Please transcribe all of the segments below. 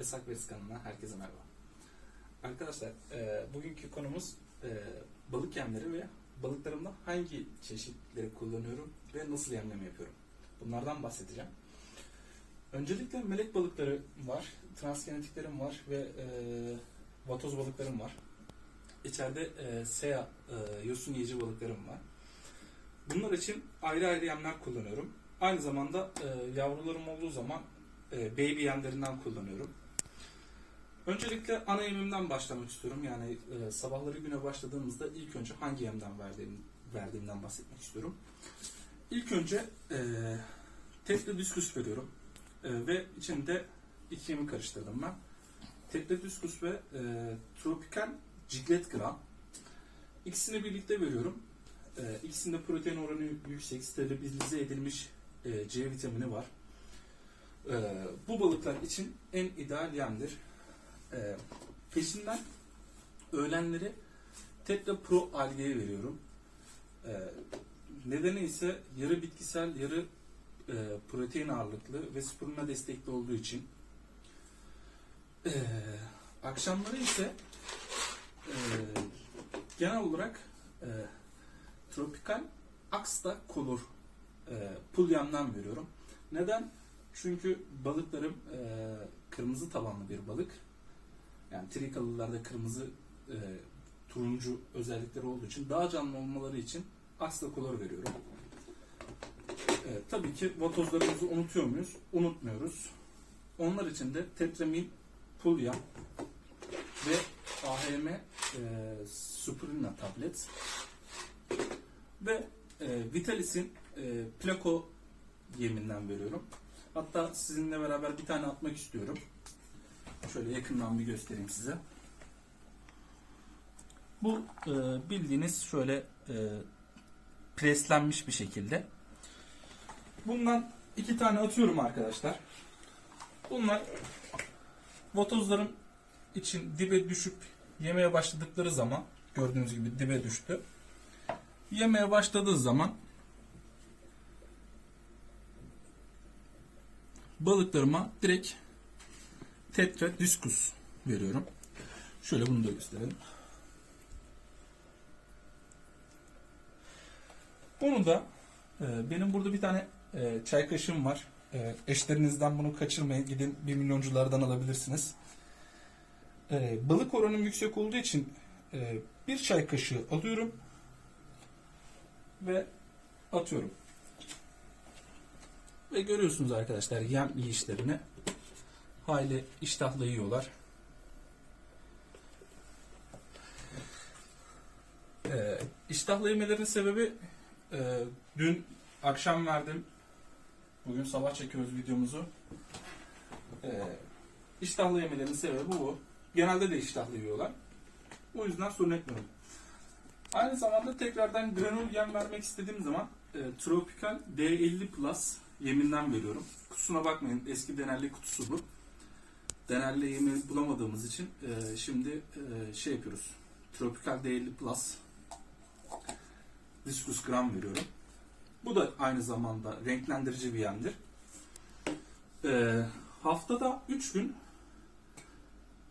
Esak Veris kanalına herkese merhaba. Arkadaşlar e, bugünkü konumuz e, balık yemleri ve balıklarımda hangi çeşitleri kullanıyorum ve nasıl yemleme yapıyorum. Bunlardan bahsedeceğim. Öncelikle melek balıkları var, transgenetiklerim var ve e, vatoz balıklarım var. İçeride e, sea, e, yosun yiyici balıklarım var. Bunlar için ayrı ayrı yemler kullanıyorum. Aynı zamanda e, yavrularım olduğu zaman e, baby yemlerinden kullanıyorum. Öncelikle ana yemimden başlamak istiyorum. Yani e, sabahları güne başladığımızda ilk önce hangi yemden verdiğim, verdiğimden bahsetmek istiyorum. İlk önce e, tetle diskus veriyorum. E, ve içinde iki yemi karıştırdım ben. Tetle diskus ve e, tropikal ciglet gram. İkisini birlikte veriyorum. E, ikisinde protein oranı yüksek, stabilize edilmiş e, C vitamini var. E, bu balıklar için en ideal yemdir. E, peşinden öğlenleri Tetra Pro algeye veriyorum. E, nedeni ise yarı bitkisel, yarı e, protein ağırlıklı ve spirulina destekli olduğu için. E, akşamları ise e, genel olarak e, tropikal Axta Color e, pul veriyorum. Neden? Çünkü balıklarım e, kırmızı tabanlı bir balık. Yani trikalılarda kırmızı e, turuncu özellikleri olduğu için daha canlı olmaları için Axta Color veriyorum. E, tabii ki vatozlarımızı unutuyor muyuz? Unutmuyoruz. Onlar için de Tetramin pul yam ve AHM e, Supurina tablet ve e, Vitalis'in e, Plako yeminden veriyorum. Hatta sizinle beraber bir tane atmak istiyorum. Şöyle yakından bir göstereyim size. Bu e, bildiğiniz şöyle e, preslenmiş bir şekilde. Bundan iki tane atıyorum arkadaşlar. Bunlar vatozlarım için dibe düşüp yemeye başladıkları zaman gördüğünüz gibi dibe düştü. Yemeye başladığı zaman balıklarıma direkt tetra diskus veriyorum. Şöyle bunu da gösterelim. Bunu da e, benim burada bir tane e, çay kaşığım var. E, eşlerinizden bunu kaçırmayın. Gidin bir milyonculardan alabilirsiniz. E, balık oranım yüksek olduğu için e, bir çay kaşığı alıyorum ve atıyorum. Ve görüyorsunuz arkadaşlar yem yiyişlerini hayli iştahla yiyorlar. Ee, iştahla yemelerinin sebebi e, dün akşam verdim. Bugün sabah çekiyoruz videomuzu. Ee, iştahla yemelerinin sebebi bu. Genelde de iştahlı yiyorlar. O yüzden sorun etmiyorum. Aynı zamanda tekrardan granül yem vermek istediğim zaman e, Tropical D50 Plus yeminden veriyorum. Kutusuna bakmayın. Eski denerli kutusu bu. Denerli yemi bulamadığımız için e, şimdi e, şey yapıyoruz. Tropical D50 Plus Diskus gram veriyorum. Bu da aynı zamanda renklendirici bir yemdir. E, haftada 3 gün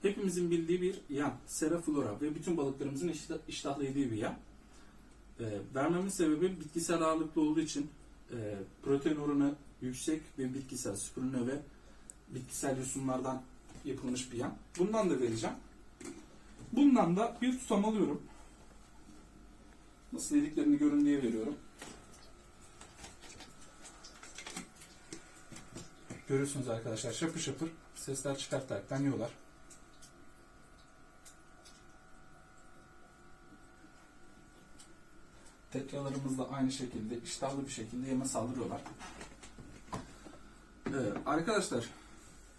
hepimizin bildiği bir yem. Seraflora ve bütün balıklarımızın iştah, iştahla yediği bir yem. E, vermemin sebebi bitkisel ağırlıklı olduğu için e, protein oranı yüksek ve bitkisel spirulina ve bitkisel yosunlardan yapılmış bir yem. Bundan da vereceğim. Bundan da bir tutam alıyorum. Nasıl yediklerini görün diye veriyorum. Görüyorsunuz arkadaşlar şapır şapır sesler çıkartaraktan yiyorlar. Tetralarımız da aynı şekilde iştahlı bir şekilde yeme saldırıyorlar. Ee, arkadaşlar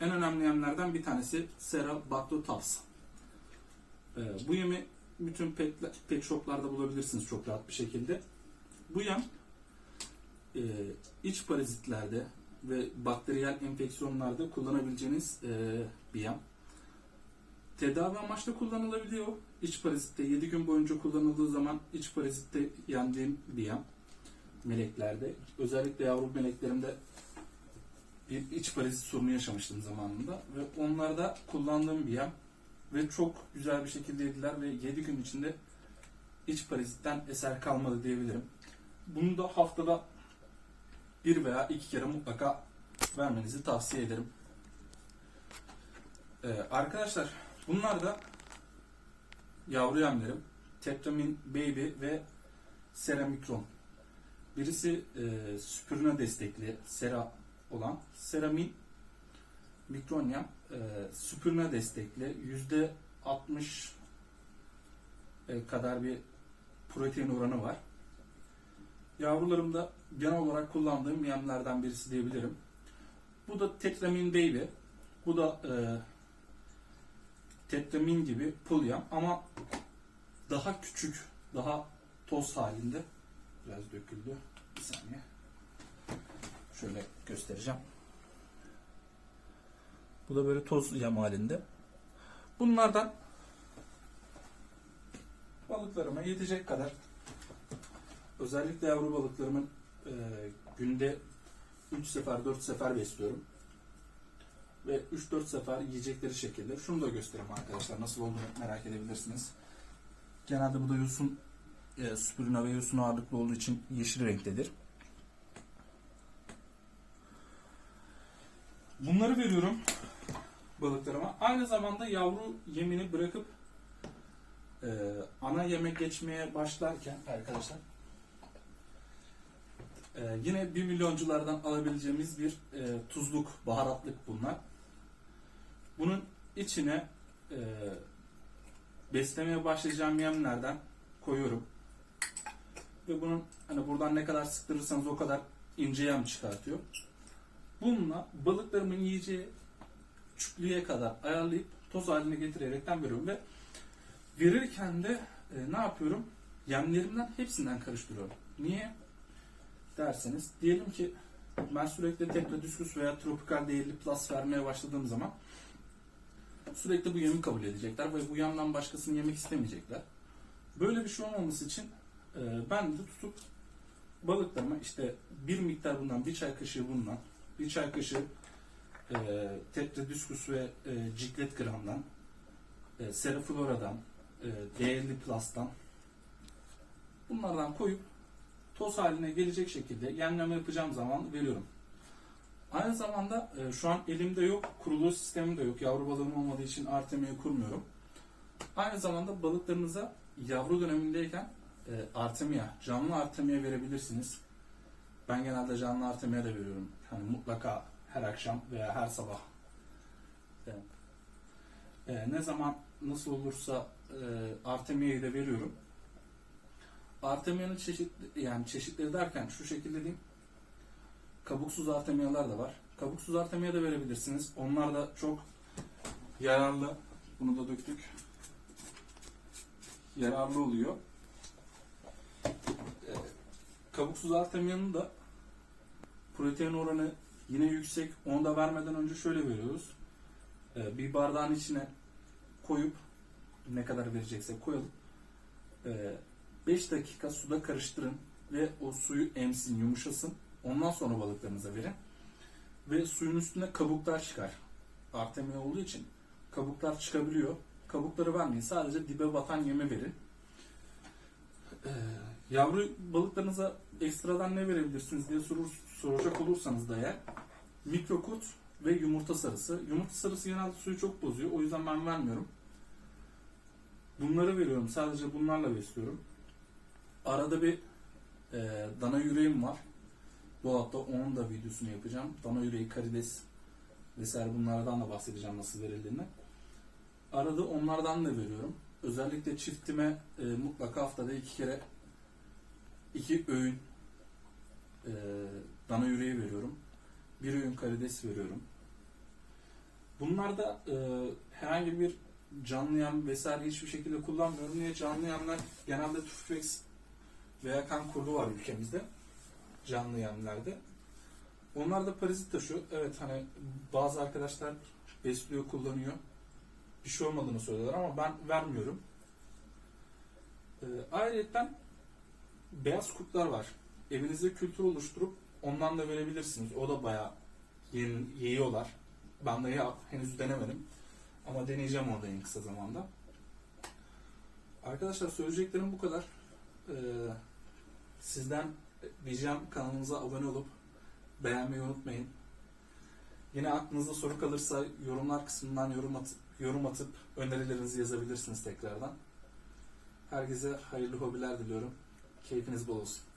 en önemli yemlerden bir tanesi Sera Bactotals. Ee, bu yemi bütün pet, pet shoplarda bulabilirsiniz çok rahat bir şekilde. Bu yem e, iç parazitlerde ve bakteriyel enfeksiyonlarda kullanabileceğiniz e, bir yem. Tedavi amaçlı kullanılabiliyor. İç parazitte 7 gün boyunca kullanıldığı zaman iç parazitte yendiğim bir yem. Meleklerde. Özellikle yavru meleklerimde bir iç parazit sorunu yaşamıştım zamanında ve onlarda kullandığım bir yem ve çok güzel bir şekilde yediler ve 7 gün içinde iç parazitten eser kalmadı diyebilirim. Bunu da haftada bir veya iki kere mutlaka vermenizi tavsiye ederim. Ee, arkadaşlar bunlar da yavru yemlerim. Tetramin Baby ve Seramikron. Birisi e, süpürüne destekli sera olan Seramin Mikron yem e, süpürüne destekli yüzde 60 e, kadar bir protein oranı var. Yavrularımda genel olarak kullandığım yemlerden birisi diyebilirim. Bu da Tetramin Baby. Bu da e, Tetramin gibi pul yem ama daha küçük, daha toz halinde. Biraz döküldü. Bir saniye. Şöyle göstereceğim. Bu da böyle toz yem halinde. Bunlardan balıklarıma yetecek kadar özellikle yavru balıklarımın e, günde 3 sefer 4 sefer besliyorum. Ve 3-4 sefer yiyecekleri şekilde. Şunu da göstereyim arkadaşlar nasıl olduğunu merak edebilirsiniz. Genelde bu da yosun e, spirulina ve yosun ağırlıklı olduğu için yeşil renktedir. Bunları veriyorum balıklarıma. Aynı zamanda yavru yemini bırakıp e, ana yemek geçmeye başlarken arkadaşlar e, yine bir milyonculardan alabileceğimiz bir e, tuzluk, baharatlık bunlar. Bunun içine e, beslemeye başlayacağım yemlerden koyuyorum. Ve bunun hani buradan ne kadar sıktırırsanız o kadar ince yem çıkartıyor. Bununla balıklarımın yiyeceği çüplüğe kadar ayarlayıp toz haline getirerekten veriyorum ve verirken de e, ne yapıyorum? Yemlerimden hepsinden karıştırıyorum. Niye? Derseniz diyelim ki ben sürekli Tetradiscus veya tropikal değerli plus vermeye başladığım zaman sürekli bu yemi kabul edecekler ve bu yemden başkasını yemek istemeyecekler. Böyle bir şey olmaması için e, ben de tutup balıklarıma işte bir miktar bundan bir çay kaşığı bundan bir çay kaşığı e, Tetradiscus ve e, Ciklet gramdan e, Seraflora'dan e, değerli plus'tan bunlardan koyup toz haline gelecek şekilde yemleme yapacağım zaman veriyorum. Aynı zamanda e, şu an elimde yok, kurulu sistemim de yok. Yavru balığım olmadığı için Artemia'yı kurmuyorum. Aynı zamanda balıklarınıza yavru dönemindeyken e, Artemia, canlı Artemia verebilirsiniz. Ben genelde canlı Artemia da veriyorum. Hani mutlaka her akşam veya her sabah. E, e, ne zaman nasıl olursa e, Artemia'yı da veriyorum. Artemia'nın çeşitli yani çeşitleri derken şu şekilde diyeyim. Kabuksuz artemiyalar da var. Kabuksuz artemiya da verebilirsiniz. Onlar da çok yararlı. Bunu da döktük. Yararlı oluyor. Ee, kabuksuz artemiyanın da protein oranı yine yüksek. Onu da vermeden önce şöyle veriyoruz. Ee, bir bardağın içine koyup ne kadar vereceksek koyalım. Ee, 5 dakika suda karıştırın ve o suyu emsin, yumuşasın. Ondan sonra balıklarınıza verin. Ve suyun üstüne kabuklar çıkar. Artemia olduğu için kabuklar çıkabiliyor. Kabukları vermeyin. Sadece dibe batan yeme verin. Ee, yavru balıklarınıza ekstradan ne verebilirsiniz diye sorur, soracak olursanız da eğer mikrokurt ve yumurta sarısı. Yumurta sarısı genelde suyu çok bozuyor. O yüzden ben vermiyorum. Bunları veriyorum. Sadece bunlarla besliyorum. Arada bir e, dana yüreğim var. Bu hafta onun da videosunu yapacağım. Dana yüreği, karides vesaire bunlardan da bahsedeceğim nasıl verildiğini. Arada onlardan da veriyorum. Özellikle çiftime e, mutlaka haftada iki kere iki öğün e, dana yüreği veriyorum. Bir öğün karides veriyorum. Bunlarda e, herhangi bir canlı vesaire hiçbir şekilde kullanmıyorum. Niye? Canlı yemler genelde tüfex veya kan kurdu var ülkemizde. Canlı yemlerde. Onlar da parazit taşıyor. Evet hani bazı arkadaşlar besliyor, kullanıyor. Bir şey olmadığını söylüyorlar ama ben vermiyorum. Ee, ayrıca beyaz kurtlar var. Evinizde kültür oluşturup ondan da verebilirsiniz. O da bayağı yiyorlar. Ben de ya, henüz denemedim. Ama deneyeceğim onu da en kısa zamanda. Arkadaşlar söyleyeceklerim bu kadar. Ee, sizden ricam kanalımıza abone olup beğenmeyi unutmayın. Yine aklınızda soru kalırsa yorumlar kısmından yorum atıp, yorum atıp önerilerinizi yazabilirsiniz tekrardan. Herkese hayırlı hobiler diliyorum. Keyfiniz bol olsun.